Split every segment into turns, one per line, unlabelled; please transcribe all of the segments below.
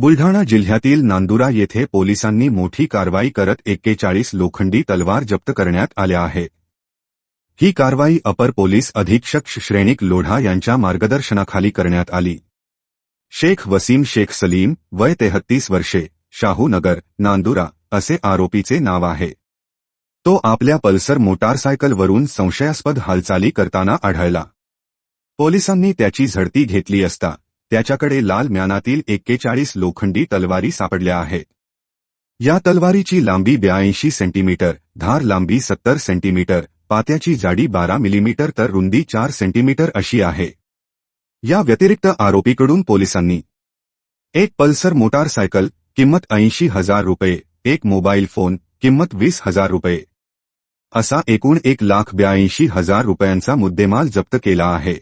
बुलढाणा जिल्ह्यातील नांदुरा येथे पोलिसांनी मोठी कारवाई करत एक्केचाळीस लोखंडी तलवार जप्त करण्यात आल्या आहेत ही कारवाई अपर पोलीस अधीक्षक श्रेणिक लोढा यांच्या मार्गदर्शनाखाली करण्यात आली. शेख वसीम शेख सलीम वय तेहत्तीस वर्षे शाहूनगर नांदुरा असे आरोपीचे नाव आहे. तो आपल्या पल्सर मोटारसायकलवरून संशयास्पद हालचाली करताना आढळला. पोलिसांनी त्याची झडती घेतली असता त्याच्याकडे लाल म्यानातील एक्केचाळीस लोखंडी तलवारी सापडल्या आहेत. या तलवारीची लांबी ब्याऐंशी सेंटीमीटर धार लांबी सत्तर सेंटीमीटर पात्याची जाडी बारा मिलीमीटर तर रुंदी चार सेंटीमीटर अशी आहे. या व्यतिरिक्त आरोपीकडून पोलिसांनी एक पल्सर मोटारसायकल किंमत ऐंशी हजार रुपये एक मोबाईल फोन किंमत वीस हजार रुपये असा एकूण एक लाख ब्याऐंशी हजार रुपयांचा मुद्देमाल जप्त केला आहे.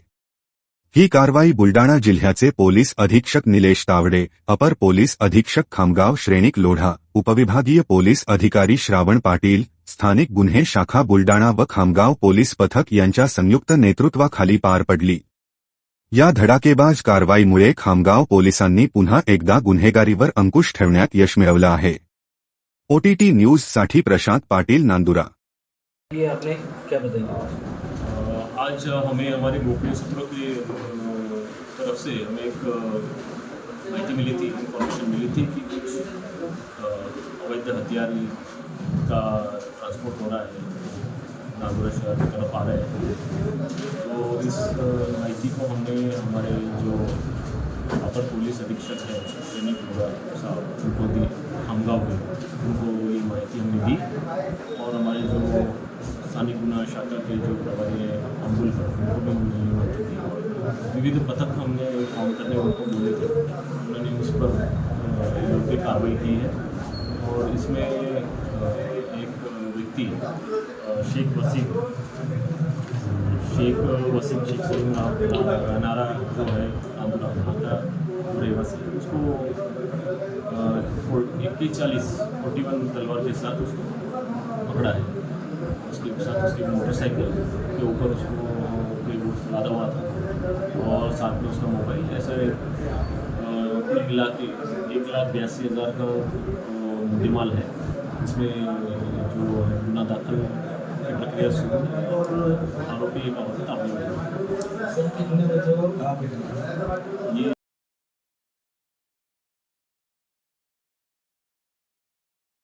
ही कारवाई बुलडाणा जिल्ह्याचे पोलीस अधीक्षक निलेश तावडे अपर पोलीस अधीक्षक खामगाव श्रेणिक लोढा उपविभागीय पोलीस अधिकारी श्रावण पाटील स्थानिक गुन्हे शाखा बुलडाणा व खामगाव पोलीस पथक यांच्या संयुक्त नेतृत्वाखाली पार पडली. या धडाकेबाज कारवाईमुळे खामगाव पोलिसांनी पुन्हा एकदा गुन्हेगारीवर अंकुश ठेवण्यात यश मिळवलं आहे. ओटीटी न्यूजसाठी प्रशांत पाटील नांदुरा.
आज हमें हमारे गोपनीय सूत्रों की तरफ़ से हमें एक माहिती मिली थी इंफॉर्मेशन मिली थी कि कुछ अवैध हथियार का ट्रांसपोर्ट हो रहा है, नागौर शहर की तरफ़ आ रहे हैं। तो इस माहिती को हमने, हमारे जो अपर पुलिस अधीक्षक है, सैनिक हुआ, साहब, उनको दी, खामगांव के, उनको ये माहिती हमने दी। और हमारे जो स्थानिक गुना शाखा के जो प्रभारी है अम्बुल उनको भी ये माहिती दी विविध पथक हमने फॉर्म करने उनको बोले थे। उन्होंने उस पर योग्य कार्रवाई की है। और इसमें एक व्यक्ति शेख वसीम शेख वसीम, शेख सलीम नारा जो है आंध्रा आंध्रा रहवासी उसको इक्कीस चालीस फोर्टी वन तलवार के साथ उसको पकड़ा है। उसके साथ उसकी मोटरसाइकिल के ऊपर उसको कोई लादा हुआ था। और साथ में उसका मोबाइल ऐसे एक लाख एक लाख बयासी हज़ार का मुद्देमाल है। इसमें जो गुना दाखिल की प्रक्रिया शुरू है और आरोपी है।
पे
ये